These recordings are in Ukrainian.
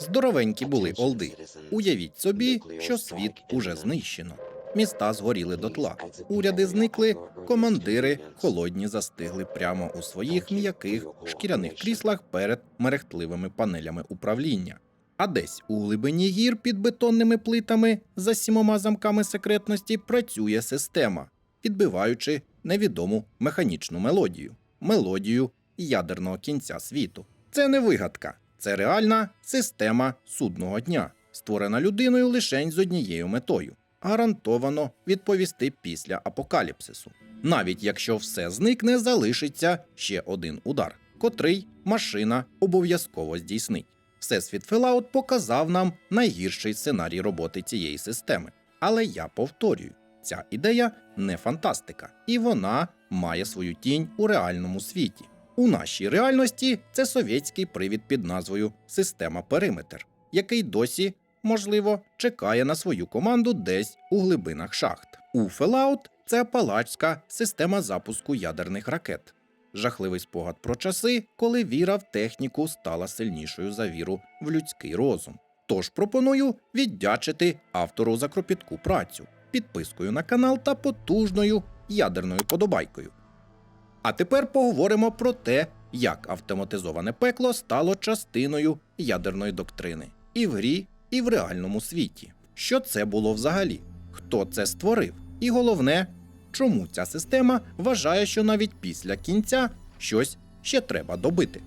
Здоровенькі були олди. Уявіть собі, що світ уже знищено. Міста згоріли дотла. Уряди зникли, командири холодні застигли прямо у своїх м'яких шкіряних кріслах перед мерехтливими панелями управління. А десь у глибині гір під бетонними плитами за сімома замками секретності працює система, відбиваючи невідому механічну мелодію мелодію ядерного кінця світу. Це не вигадка, це реальна система судного дня, створена людиною лише з однією метою гарантовано відповісти після апокаліпсису. Навіть якщо все зникне, залишиться ще один удар, котрий машина обов'язково здійснить. Всесвіт Fallout показав нам найгірший сценарій роботи цієї системи. Але я повторюю, ця ідея не фантастика, і вона має свою тінь у реальному світі. У нашій реальності це совєтський привід під назвою Система Периметр, який досі, можливо, чекає на свою команду десь у глибинах шахт. У Fallout це апалачська система запуску ядерних ракет. Жахливий спогад про часи, коли віра в техніку стала сильнішою за віру в людський розум. Тож пропоную віддячити автору за кропітку працю, підпискою на канал та потужною ядерною подобайкою. А тепер поговоримо про те, як автоматизоване пекло стало частиною ядерної доктрини і в грі, і в реальному світі. Що це було взагалі? Хто це створив? І головне, чому ця система вважає, що навіть після кінця щось ще треба добити.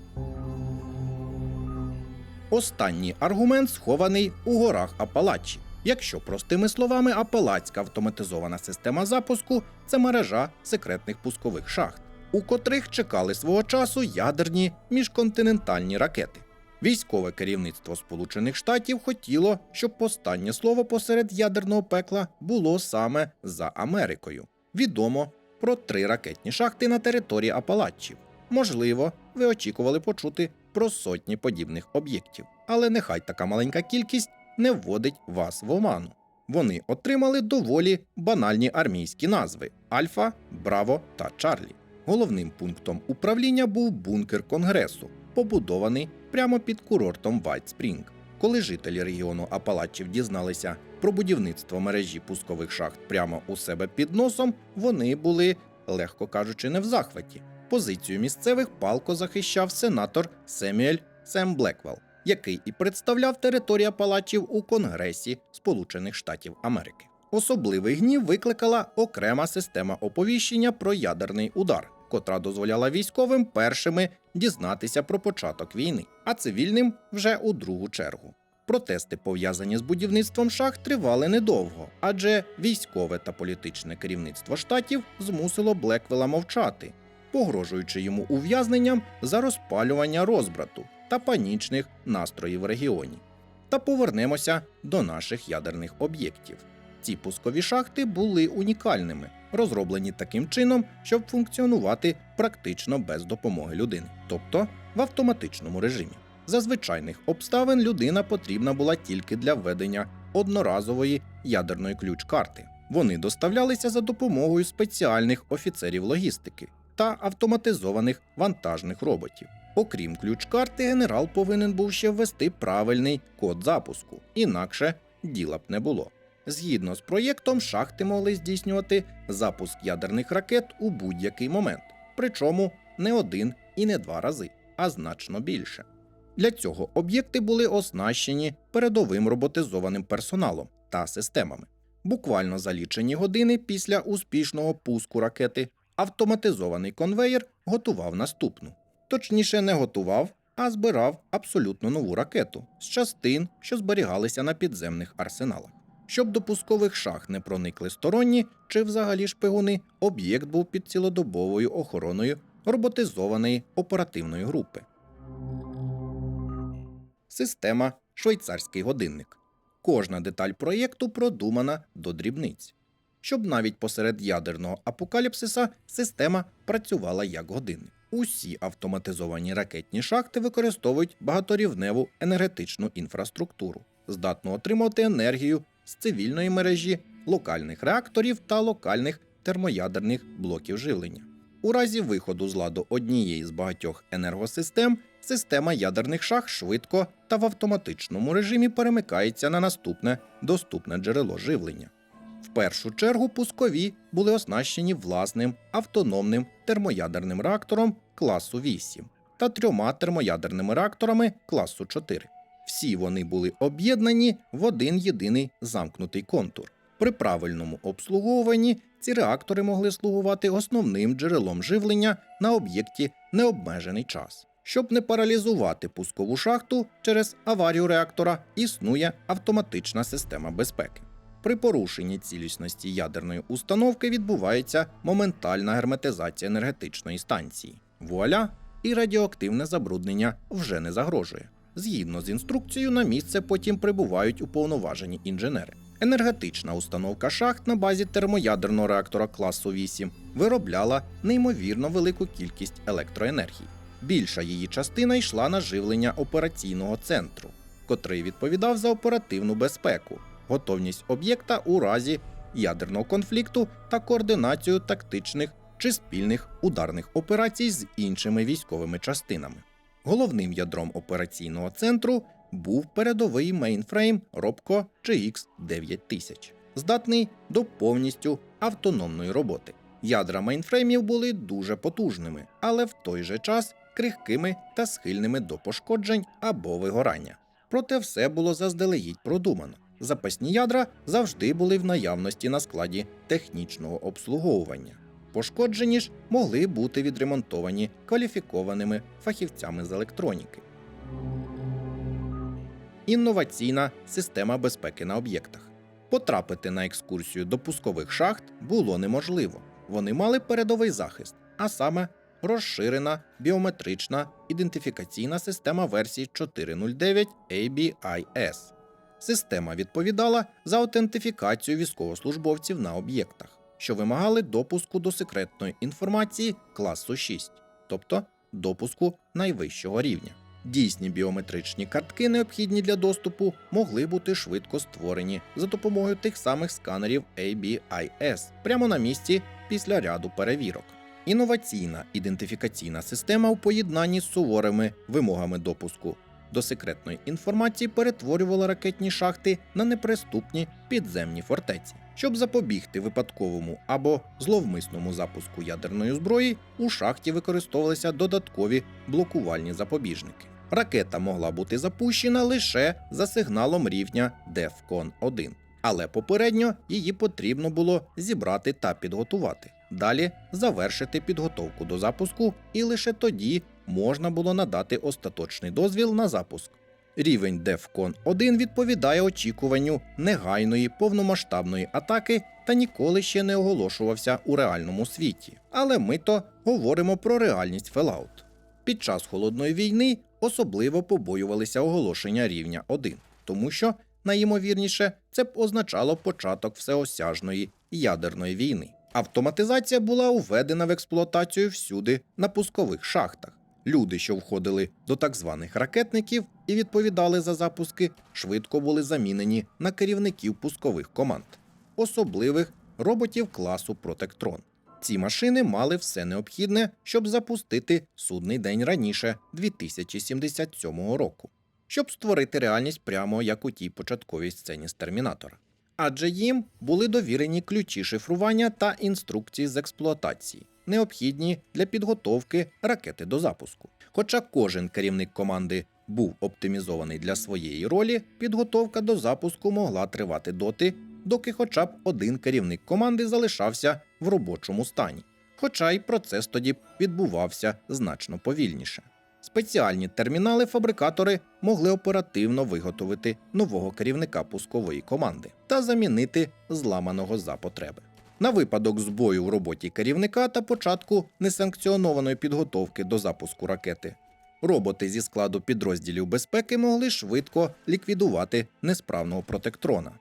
Останній аргумент схований у горах Апалачі. Якщо простими словами, апалацька автоматизована система запуску це мережа секретних пускових шахт, у котрих чекали свого часу ядерні міжконтинентальні ракети. Військове керівництво Сполучених Штатів хотіло, щоб останнє слово посеред ядерного пекла було саме за Америкою. Відомо про три ракетні шахти на території Апалачів. Можливо, ви очікували почути про сотні подібних об'єктів, але нехай така маленька кількість не вводить вас в оману. Вони отримали доволі банальні армійські назви: Альфа, Браво та Чарлі. Головним пунктом управління був бункер Конгресу, побудований прямо під курортом Вайт Спрінг. Коли жителі регіону Апалачів дізналися про будівництво мережі пускових шахт прямо у себе під носом, вони були, легко кажучи, не в захваті. Позицію місцевих палко захищав сенатор Семюель Сем Блеквелл, який і представляв територію Апалачів у Конгресі Сполучених Штатів Америки. Особливий гнів викликала окрема система оповіщення про ядерний удар, котра дозволяла військовим першими дізнатися про початок війни, а цивільним вже у другу чергу. Протести, пов'язані з будівництвом шахт, тривали недовго, адже військове та політичне керівництво штатів змусило Блеквела мовчати, погрожуючи йому ув'язненням за розпалювання розбрату та панічних настроїв в регіоні. Та повернемося до наших ядерних об'єктів. Ці пускові шахти були унікальними, розроблені таким чином, щоб функціонувати практично без допомоги людини, тобто в автоматичному режимі. За звичайних обставин людина потрібна була тільки для введення одноразової ядерної ключ-карти. Вони доставлялися за допомогою спеціальних офіцерів логістики та автоматизованих вантажних роботів. Окрім ключ-карти, генерал повинен був ще ввести правильний код запуску, інакше діла б не було. Згідно з проєктом, шахти могли здійснювати запуск ядерних ракет у будь-який момент, причому не один і не два рази, а значно більше. Для цього об'єкти були оснащені передовим роботизованим персоналом та системами. Буквально за лічені години після успішного пуску ракети автоматизований конвеєр готував наступну. Точніше, не готував, а збирав абсолютно нову ракету з частин, що зберігалися на підземних арсеналах. Щоб до пускових шахт не проникли сторонні чи взагалі шпигуни, об'єкт був під цілодобовою охороною роботизованої оперативної групи. Система швейцарський годинник. Кожна деталь проєкту продумана до дрібниць. Щоб навіть посеред ядерного апокаліпсиса система працювала як годинник. Усі автоматизовані ракетні шахти використовують багаторівневу енергетичну інфраструктуру, здатну отримувати енергію з цивільної мережі, локальних реакторів та локальних термоядерних блоків живлення. У разі виходу з ладу однієї з багатьох енергосистем система ядерних шах швидко та в автоматичному режимі перемикається на наступне доступне джерело живлення. В першу чергу пускові були оснащені власним автономним термоядерним реактором класу 8 та трьома термоядерними реакторами класу 4. Всі вони були об'єднані в один єдиний замкнутий контур. При правильному обслуговуванні ці реактори могли слугувати основним джерелом живлення на об'єкті необмежений час. Щоб не паралізувати пускову шахту через аварію реактора, існує автоматична система безпеки. При порушенні цілісності ядерної установки відбувається моментальна герметизація енергетичної станції. Вуаля! І радіоактивне забруднення вже не загрожує. Згідно з інструкцією, на місце потім прибувають уповноважені інженери. Енергетична установка шахт на базі термоядерного реактора класу 8 виробляла неймовірно велику кількість електроенергії. Більша її частина йшла на живлення операційного центру, котрий відповідав за оперативну безпеку, готовність об'єкта у разі ядерного конфлікту та координацію тактичних чи спільних ударних операцій з іншими військовими частинами. Головним ядром операційного центру був передовий мейнфрейм Robco GX 9000, здатний до повністю автономної роботи. Ядра мейнфреймів були дуже потужними, але в той же час крихкими та схильними до пошкоджень або вигорання. Проте все було заздалегідь продумано. Запасні ядра завжди були в наявності на складі технічного обслуговування. Пошкоджені ж могли бути відремонтовані кваліфікованими фахівцями з електроніки. Інноваційна система безпеки на об'єктах. Потрапити на екскурсію до пускових шахт було неможливо. Вони мали передовий захист, а саме розширена біометрична ідентифікаційна система версії 409 ABIS. Система відповідала за аутентифікацію військовослужбовців на об'єктах, що вимагали допуску до секретної інформації класу 6, тобто допуску найвищого рівня. Дійсні біометричні картки, необхідні для доступу, могли бути швидко створені за допомогою тих самих сканерів ABIS прямо на місці після ряду перевірок. Інноваційна ідентифікаційна система у поєднанні з суворими вимогами допуску до секретної інформації перетворювала ракетні шахти на неприступні підземні фортеці. Щоб запобігти випадковому або зловмисному запуску ядерної зброї, у шахті використовувалися додаткові блокувальні запобіжники. Ракета могла бути запущена лише за сигналом рівня DEFCON 1, але попередньо її потрібно було зібрати та підготувати. Далі завершити підготовку до запуску, і лише тоді можна було надати остаточний дозвіл на запуск. Рівень DEFCON 1 відповідає очікуванню негайної повномасштабної атаки та ніколи ще не оголошувався у реальному світі. Але ми то говоримо про реальність Fallout. Під час холодної війни особливо побоювалися оголошення рівня 1, тому що, найімовірніше, це б означало початок всеосяжної ядерної війни. Автоматизація була уведена в експлуатацію всюди на пускових шахтах. Люди, що входили до так званих ракетників і відповідали за запуски, швидко були замінені на керівників пускових команд, особливих роботів класу Протектрон. Ці машини мали все необхідне, щоб запустити судний день раніше 2077 року, щоб створити реальність прямо як у тій початковій сцені з Термінатора. Адже їм були довірені ключі шифрування та інструкції з експлуатації, необхідні для підготовки ракети до запуску. Хоча кожен керівник команди був оптимізований для своєї ролі, підготовка до запуску могла тривати доти, доки хоча б один керівник команди залишався в робочому стані. Хоча й процес тоді відбувався значно повільніше. Спеціальні термінали-фабрикатори могли оперативно виготовити нового керівника пускової команди та замінити зламаного за потреби. На випадок збою в роботі керівника та початку несанкціонованої підготовки до запуску ракети. Роботи зі складу підрозділів безпеки могли швидко ліквідувати несправного протектрона.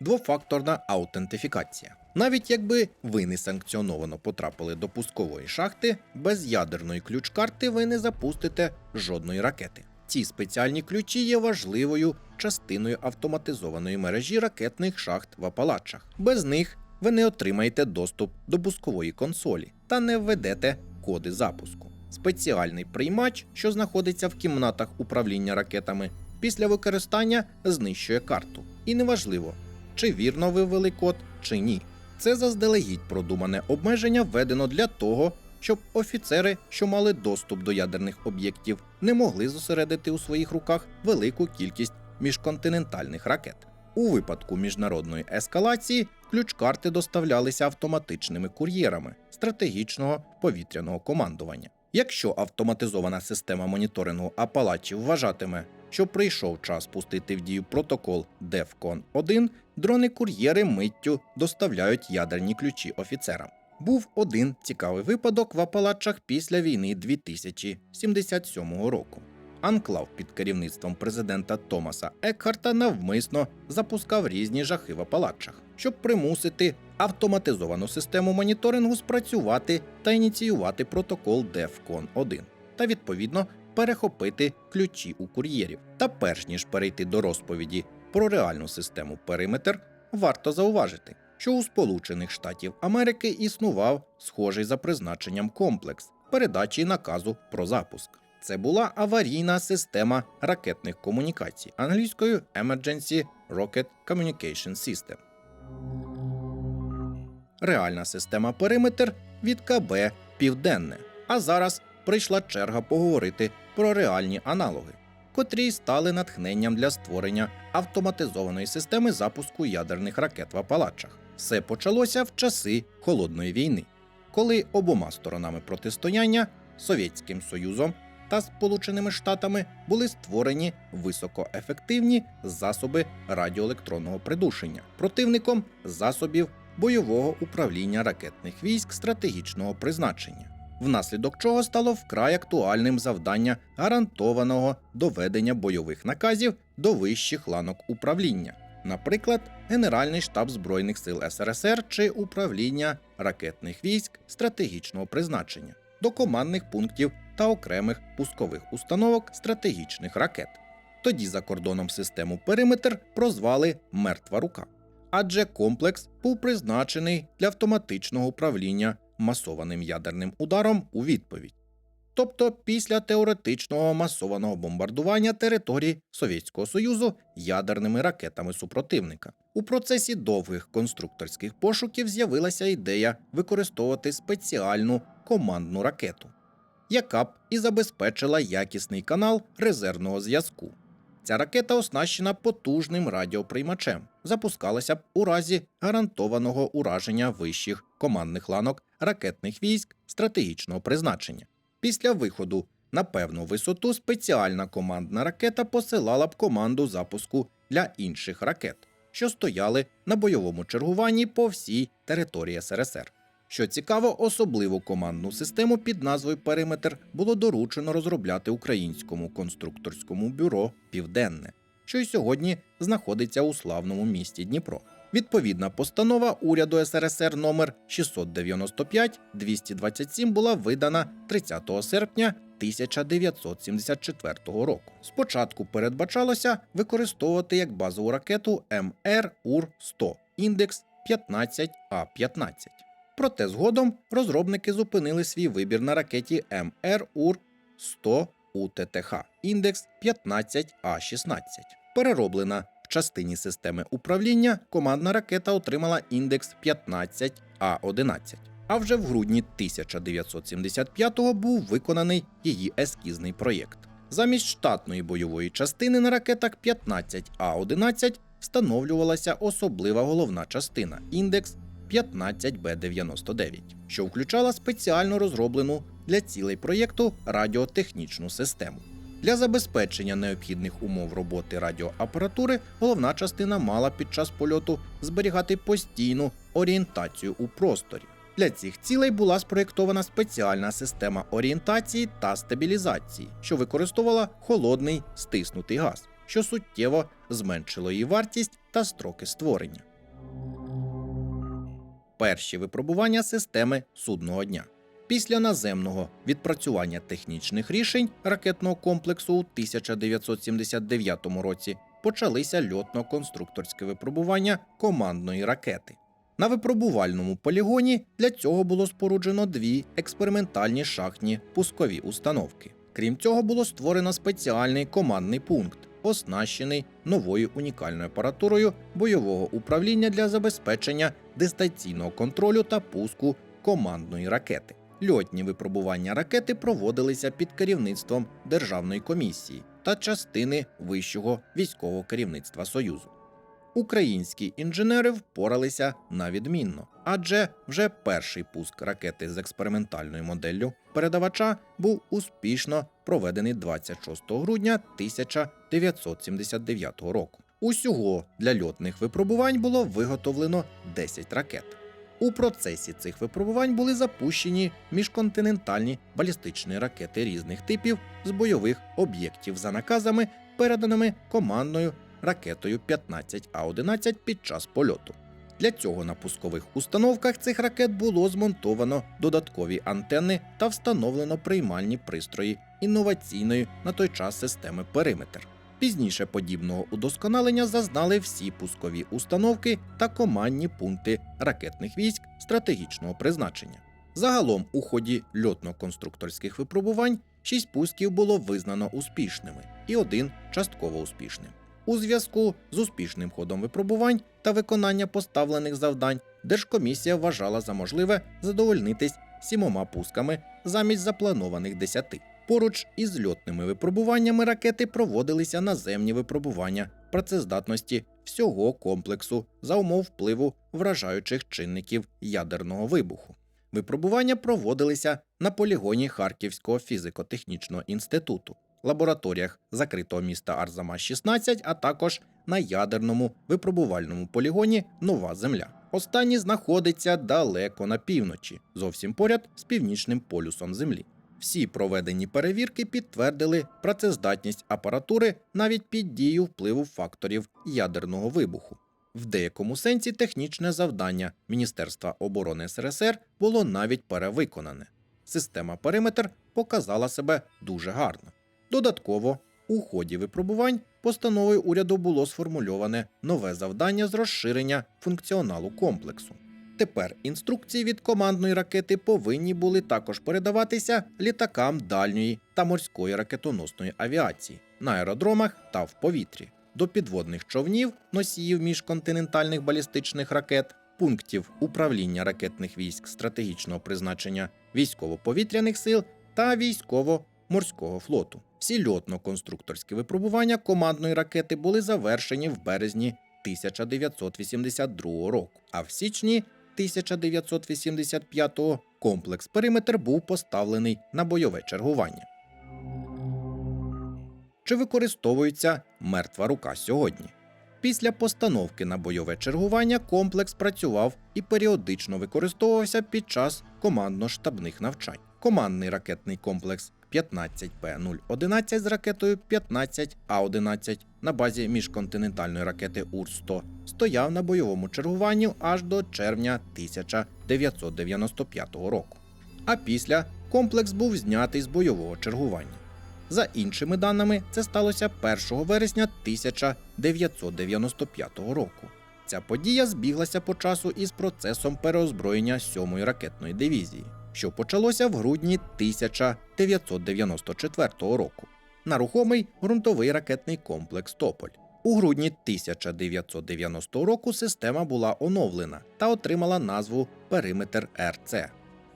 Двофакторна аутентифікація. Навіть якби ви не санкціоновано потрапили до пускової шахти, без ядерної ключ-карти ви не запустите жодної ракети. Ці спеціальні ключі є важливою частиною автоматизованої мережі ракетних шахт в Апалачах. Без них ви не отримаєте доступ до пускової консолі та не введете коди запуску. Спеціальний приймач, що знаходиться в кімнатах управління ракетами, після використання знищує карту. І неважливо, чи вірно вивели код, чи ні. Це заздалегідь продумане обмеження введено для того, щоб офіцери, що мали доступ до ядерних об'єктів, не могли зосередити у своїх руках велику кількість міжконтинентальних ракет. У випадку міжнародної ескалації ключ-карти доставлялися автоматичними кур'єрами стратегічного повітряного командування. Якщо автоматизована система моніторингу Апалачі вважатиме, що прийшов час пустити в дію протокол DEFCON 1, дрони-кур'єри миттю доставляють ядерні ключі офіцерам. Був один цікавий випадок в Апалачах після війни 2077 року. Анклав під керівництвом президента Томаса Екхарта навмисно запускав різні жахи в Апалачах, щоб примусити автоматизовану систему моніторингу спрацювати та ініціювати протокол DEFCON 1 та відповідно перехопити ключі у кур'єрів. Та перш ніж перейти до розповіді про реальну систему периметр, варто зауважити, що у Сполучених Штатів Америки існував схожий за призначенням комплекс передачі наказу про запуск. Це була аварійна система ракетних комунікацій англійською Emergency Rocket Communication System. Реальна система периметр від КБ Південне. А зараз прийшла черга поговорити про реальні аналоги, котрі стали натхненням для створення автоматизованої системи запуску ядерних ракет в Апалачах. Все почалося в часи холодної війни, коли обома сторонами протистояння Совєтським Союзом та Сполученими Штатами були створені високоефективні засоби радіоелектронного придушення противником засобів бойового управління ракетних військ стратегічного призначення, внаслідок чого стало вкрай актуальним завдання гарантованого доведення бойових наказів до вищих ланок управління, наприклад, Генеральний штаб Збройних сил СРСР чи управління ракетних військ стратегічного призначення до командних пунктів та окремих пускових установок стратегічних ракет. Тоді за кордоном систему периметр прозвали Мертва рука, адже комплекс був призначений для автоматичного управління масованим ядерним ударом у відповідь. Тобто після теоретичного масованого бомбардування території Совєтського Союзу ядерними ракетами супротивника. У процесі довгих конструкторських пошуків з'явилася ідея використовувати спеціальну командну ракету, яка б і забезпечила якісний канал резервного зв'язку. Ця ракета оснащена потужним радіоприймачем, запускалася б у разі гарантованого ураження вищих командних ланок ракетних військ стратегічного призначення. Після виходу на певну висоту спеціальна командна ракета посилала б команду запуску для інших ракет, що стояли на бойовому чергуванні по всій території СРСР. Що цікаво, особливу командну систему під назвою Периметр було доручено розробляти українському конструкторському бюро Південне, що й сьогодні знаходиться у славному місті Дніпро. Відповідна постанова уряду СРСР номер 695 227 була видана 30 серпня 1974 року. Спочатку передбачалося використовувати як базову ракету МР УР-100 індекс 15А15. Проте згодом розробники зупинили свій вибір на ракеті МР УР-100 УТТХ індекс 15А16. Перероблена частині системи управління, командна ракета отримала індекс 15А11. А вже в грудні 1975-го був виконаний її ескізний проєкт. Замість штатної бойової частини на ракетах 15А11 встановлювалася особлива головна частина індекс 15Б99, що включала спеціально розроблену для цілей проєкту радіотехнічну систему. Для забезпечення необхідних умов роботи радіоапаратури головна частина мала під час польоту зберігати постійну орієнтацію у просторі. Для цих цілей була спроєктована спеціальна система орієнтації та стабілізації, що використовувала холодний стиснутий газ, що суттєво зменшило її вартість та строки створення. Перші випробування системи судного дня. Після наземного відпрацювання технічних рішень ракетного комплексу у 1979 році почалися льотно-конструкторське випробування командної ракети. На випробувальному полігоні для цього було споруджено дві експериментальні шахтні пускові установки. Крім цього, було створено спеціальний командний пункт, оснащений новою унікальною апаратурою бойового управління для забезпечення дистанційного контролю та пуску командної ракети. Льотні випробування ракети проводилися під керівництвом Державної комісії та частини вищого військового керівництва Союзу. Українські інженери впоралися на відмінно, адже вже перший пуск ракети з експериментальною моделлю передавача був успішно проведений 26 грудня 1979 року. Усього для льотних випробувань було виготовлено 10 ракет. У процесі цих випробувань були запущені міжконтинентальні балістичні ракети різних типів з бойових об'єктів за наказами, переданими командною ракетою 15А11 під час польоту. Для цього на пускових установках цих ракет було змонтовано додаткові антенни та встановлено приймальні пристрої інноваційної на той час системи Периметр. Пізніше подібного удосконалення зазнали всі пускові установки та командні пункти ракетних військ стратегічного призначення. Загалом у ході льотно-конструкторських випробувань шість пусків було визнано успішними і один частково успішним. У зв'язку з успішним ходом випробувань та виконання поставлених завдань Держкомісія вважала за можливе задовольнитись сімома пусками замість запланованих десяти. Поруч із льотними випробуваннями ракети проводилися наземні випробування працездатності всього комплексу за умов впливу вражаючих чинників ядерного вибуху. Випробування проводилися на полігоні Харківського фізико-технічного інституту, лабораторіях закритого міста Арзамас 16, а також на ядерному випробувальному полігоні Нова Земля. Останній знаходиться далеко на півночі, зовсім поряд з північним полюсом Землі. Всі проведені перевірки підтвердили працездатність апаратури навіть під дією впливу факторів ядерного вибуху. В деякому сенсі технічне завдання Міністерства оборони СРСР було навіть перевиконане. Система периметр показала себе дуже гарно. Додатково, у ході випробувань постановою уряду було сформульоване нове завдання з розширення функціоналу комплексу. Тепер інструкції від командної ракети повинні були також передаватися літакам дальньої та морської ракетоносної авіації на аеродромах та в повітрі, до підводних човнів, носіїв міжконтинентальних балістичних ракет, пунктів управління ракетних військ стратегічного призначення військово-повітряних сил та військово-морського флоту. Всі льотно-конструкторські випробування командної ракети були завершені в березні 1982 року, а в січні 1985-го комплекс Периметр був поставлений на бойове чергування. Чи використовується мертва рука сьогодні? Після постановки на бойове чергування комплекс працював і періодично використовувався під час командно-штабних навчань. Командний ракетний комплекс 15П-011 з ракетою 15А11 на базі міжконтинентальної ракети УР-100 стояв на бойовому чергуванні аж до червня 1995 року. А після комплекс був знятий з бойового чергування. За іншими даними, це сталося 1 вересня 1995 року. Ця подія збіглася по часу із процесом переозброєння 7-ї ракетної дивізії, що почалося в грудні 1994 року. На рухомий ґрунтовий ракетний комплекс Тополь. У грудні 1990 року система була оновлена та отримала назву Периметр РЦ.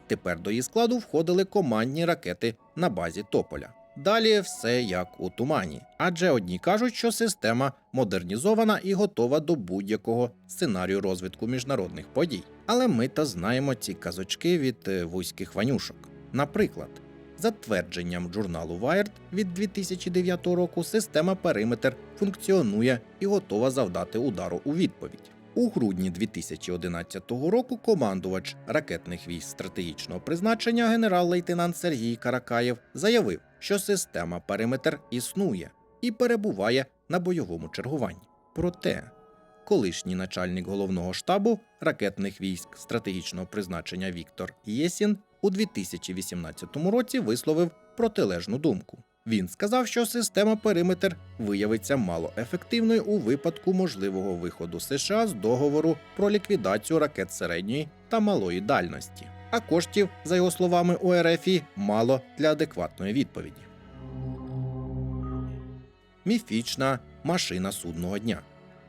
Тепер до її складу входили командні ракети на базі Тополя. Далі все як у тумані, адже одні кажуть, що система модернізована і готова до будь-якого сценарію розвитку міжнародних подій. Але ми та знаємо ці казочки від е, вузьких ванюшок. Наприклад, за твердженням журналу Wired від 2009 року, система Периметр функціонує і готова завдати удару у відповідь. У грудні 2011 року командувач ракетних військ стратегічного призначення генерал-лейтенант Сергій Каракаєв заявив, що система Периметр існує і перебуває на бойовому чергуванні. Проте, колишній начальник головного штабу ракетних військ стратегічного призначення Віктор Єсін у 2018 році висловив протилежну думку. Він сказав, що система периметр виявиться малоефективною у випадку можливого виходу США з договору про ліквідацію ракет середньої та малої дальності. А коштів, за його словами, у РФі мало для адекватної відповіді. Міфічна машина судного дня.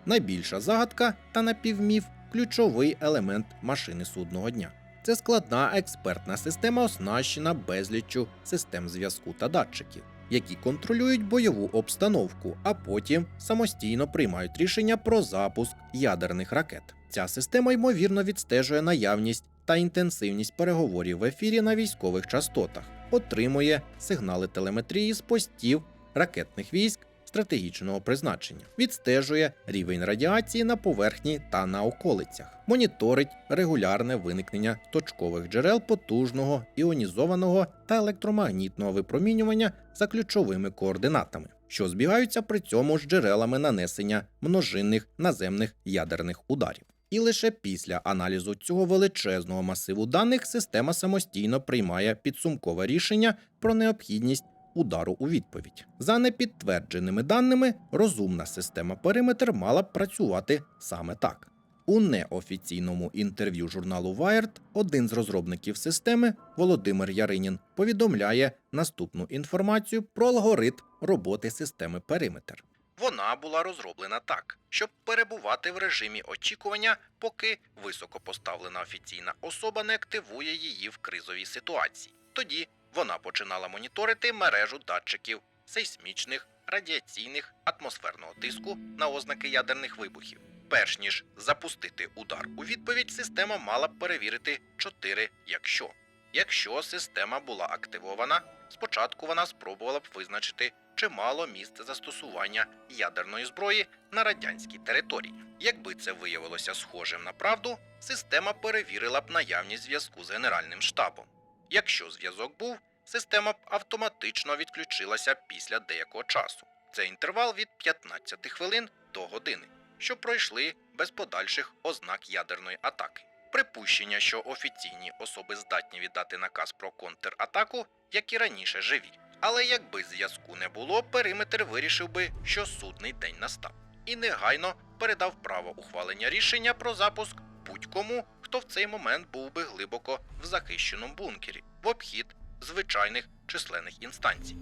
Найбільша загадка та напівміф ключовий елемент машини судного дня. Це складна експертна система, оснащена безліччю систем зв'язку та датчиків, які контролюють бойову обстановку, а потім самостійно приймають рішення про запуск ядерних ракет. Ця система ймовірно відстежує наявність та інтенсивність переговорів в ефірі на військових частотах, отримує сигнали телеметрії з постів ракетних військ стратегічного призначення, відстежує рівень радіації на поверхні та на околицях, моніторить регулярне виникнення точкових джерел потужного іонізованого та електромагнітного випромінювання за ключовими координатами, що збігаються при цьому з джерелами нанесення множинних наземних ядерних ударів. І лише після аналізу цього величезного масиву даних система самостійно приймає підсумкове рішення про необхідність удару у відповідь. За непідтвердженими даними, розумна система периметр мала б працювати саме так. У неофіційному інтерв'ю журналу Wired один з розробників системи Володимир Яринін повідомляє наступну інформацію про алгоритм роботи системи периметр. Вона була розроблена так, щоб перебувати в режимі очікування, поки високопоставлена офіційна особа не активує її в кризовій ситуації. Тоді вона починала моніторити мережу датчиків сейсмічних, радіаційних, атмосферного тиску на ознаки ядерних вибухів. Перш ніж запустити удар у відповідь, система мала б перевірити чотири якщо. Якщо система була активована, спочатку вона спробувала б визначити, чи мало місце застосування ядерної зброї на радянській території. Якби це виявилося схожим на правду, система перевірила б наявність зв'язку з Генеральним штабом. Якщо зв'язок був, система б автоматично відключилася після деякого часу. Це інтервал від 15 хвилин до години, що пройшли без подальших ознак ядерної атаки. Припущення, що офіційні особи здатні віддати наказ про контратаку, як і раніше живі. Але якби зв'язку не було, периметр вирішив би, що судний день настав, і негайно передав право ухвалення рішення про запуск будь-кому, хто в цей момент був би глибоко в захищеному бункері, в обхід звичайних численних інстанцій.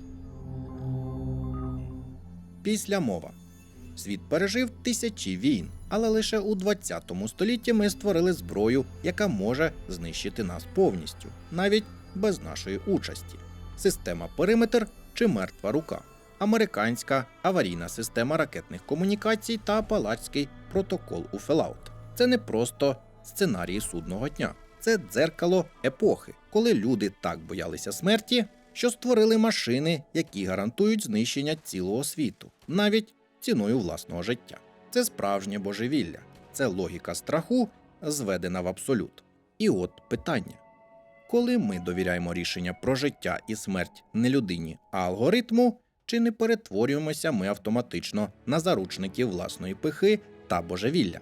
Після мова. Світ пережив тисячі війн, але лише у 20 столітті ми створили зброю, яка може знищити нас повністю, навіть без нашої участі. Система периметр чи мертва рука, американська аварійна система ракетних комунікацій та апалацький протокол у Фелаут. Це не просто сценарії судного дня, це дзеркало епохи, коли люди так боялися смерті, що створили машини, які гарантують знищення цілого світу, навіть ціною власного життя. Це справжнє божевілля, це логіка страху, зведена в абсолют. І от питання: коли ми довіряємо рішення про життя і смерть не людині, а алгоритму, чи не перетворюємося ми автоматично на заручників власної пихи та божевілля?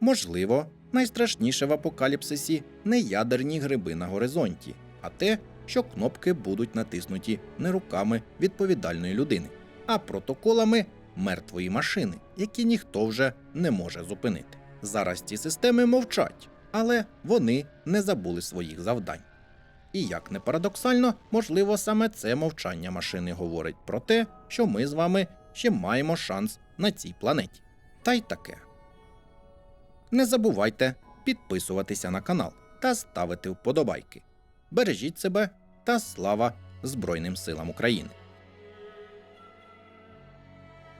Можливо, найстрашніше в апокаліпсисі не ядерні гриби на горизонті, а те, що кнопки будуть натиснуті не руками відповідальної людини, а протоколами мертвої машини, які ніхто вже не може зупинити. Зараз ці системи мовчать, але вони не забули своїх завдань. І як не парадоксально, можливо, саме це мовчання машини говорить про те, що ми з вами ще маємо шанс на цій планеті. Та й таке. Не забувайте підписуватися на канал та ставити вподобайки. Бережіть себе та слава Збройним силам України!